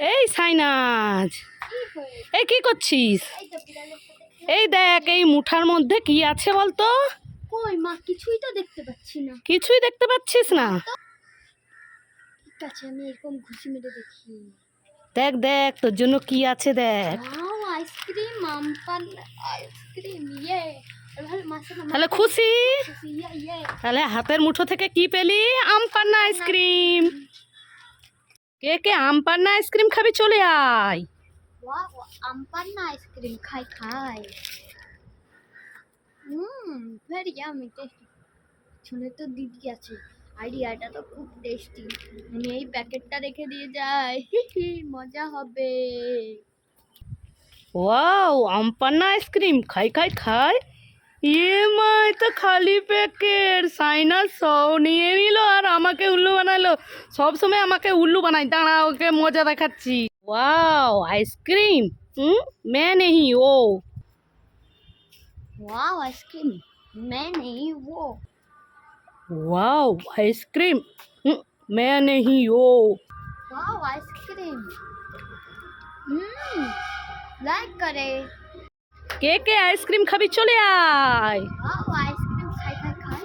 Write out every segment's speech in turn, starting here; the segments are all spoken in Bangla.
এই সাইনাজ। এই কি করছিস? এই দেখ এই মুঠার মধ্যে কি আছে বলতো? কই মা কিছুই তো দেখতে পাচ্ছি না। কিছুই দেখতে পাচ্ছিস না? ঠিক আছে আমি এরকম ঘুষি মেরে দেখি। দেখ দেখ তোর জন্য কি আছে দেখ। আইসক্রিম আমপান আইসক্রিম ইয়ে। তাহলে খুশি? ইয়ে ইয়ে। তাহলে হাতের মুঠো থেকে কি পেলি? আম পান্না আইসক্রিম। কে কে আম পান্না আইসক্রিম খাবি চলে আয়। ওয়াও আমপান আইসক্রিম খাই খাই। হুম ভেরি ইয়ামি টেস্টি শুনে তো দিদি আছে আইডিয়াটা তো খুব টেস্টি আমি এই প্যাকেটটা রেখে দিয়ে যাই মজা হবে। ওয়াও আম পান্না আইসক্রিম খাই খাই খাই। ইয়ে মা তো খালি প্যাকেট সাইনা সব নিয়ে নিল আর আমাকে উল্লু বানালো। সবসময় আমাকে উল্লু বানাই দাঁড়া ওকে মজা দেখাচ্ছি ওয়াও আইসক্রিম হুম মে নেহি ও ওয়াও আইসক্রিম মে নেহি ও ওয়াও আইসক্রিম মে নেহি ও ওয়াও আইসক্রিম হুম লাইক করে কে কে আইসক্রিম খাবি চলে আয় ওয়াও আইসক্রিম খাই খাই খাই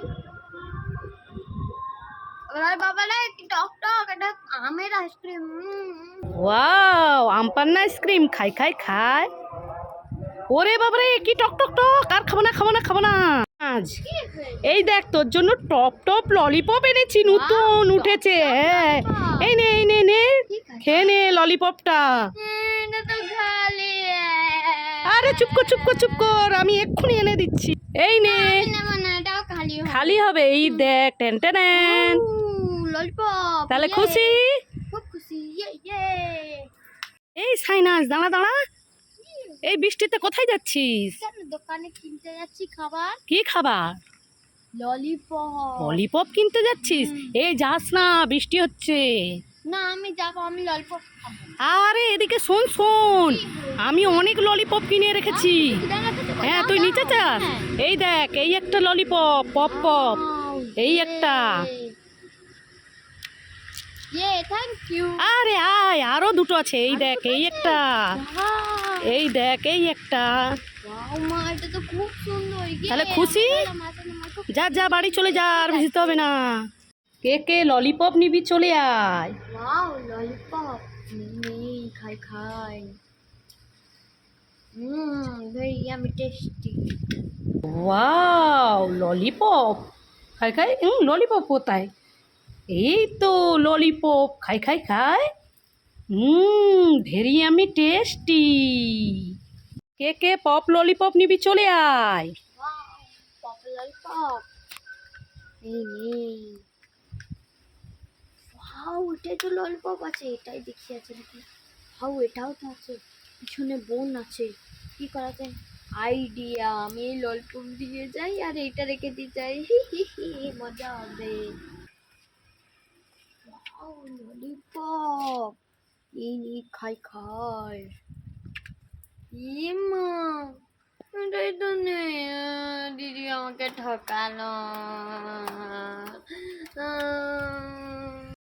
আমার বাবা না টক टॉक আমের আইসক্রিম ওয়াও আম পান্না আইসক্রিম। খাই খাই খাই। ওরে বাবারে কি টক টক টক। আর খাব না খাব না খাব না। আজ। এই দেখ তোর জন্য টপ টপ ললিপপ এনেছি নতুন উঠেছে। হ্যাঁ। এই নে এই নে নে। খেয়ে নে ললিপপটা। আরে চুপ কর চুপ কর চুপ কর। আমি এক্ষুনি এনে দিচ্ছি। এই নে। খালি হবে। এই দেখ টেন টেন ললিপপ তাহলে খুশি? খুব খুশি ইয়ে ইয়ে এই সাইনাস দাঁড়া দাঁড়া। এই বৃষ্টিতে কোথায় যাচ্ছিস? দোকানে কিনতে যাচ্ছি খাবার? কি খাবার? ললিপপ ললিপপ কিনতে যাচ্ছিস? এই যাস না বৃষ্টি হচ্ছে। না আমি যাব আমি ললিপপ আরে এদিকে শোন শোন। আমি অনেক ললিপপ কিনে রেখেছি? হ্যাঁ তুই নিতে চাস হ্যাঁ। এই দেখ এই একটা ললিপপ পপ পপ এই একটা। আরে আয় আরও দুটো আছে। এই দেখ এই একটা। এই দেখ এই একটা। তাহলে খুশি? যা যা বাড়ি চলে যা আর ভিজতে হবে না। কে কে ললিপপ নিবি চলে আয়। ললিপপ খাই খাই। Very yummy tasty wow lollipop খাই খাই? ললিপপ কোথায়? এই তো ললিপপ খাই খাই খাই। হুম ভেরি আমি টেস্টি কে কে পপ ললিপপ নিবি চলে আয়। পপ ললিপপ এটাই তো ললিপপ আছে, এটাই দেখি আছে নাকি। হাউ এটাও তো আছে, পিছনে বোন আছে। কি করা যায়? আইডিয়া আমি ললিপপ দিয়ে যাই আর এটা রেখে দিয়ে যাই। মজা হবে। ওয়াও ললিপপ ইনি খাই খাই ইমা এটাই তো নেই দিদি আমাকে ঠকালো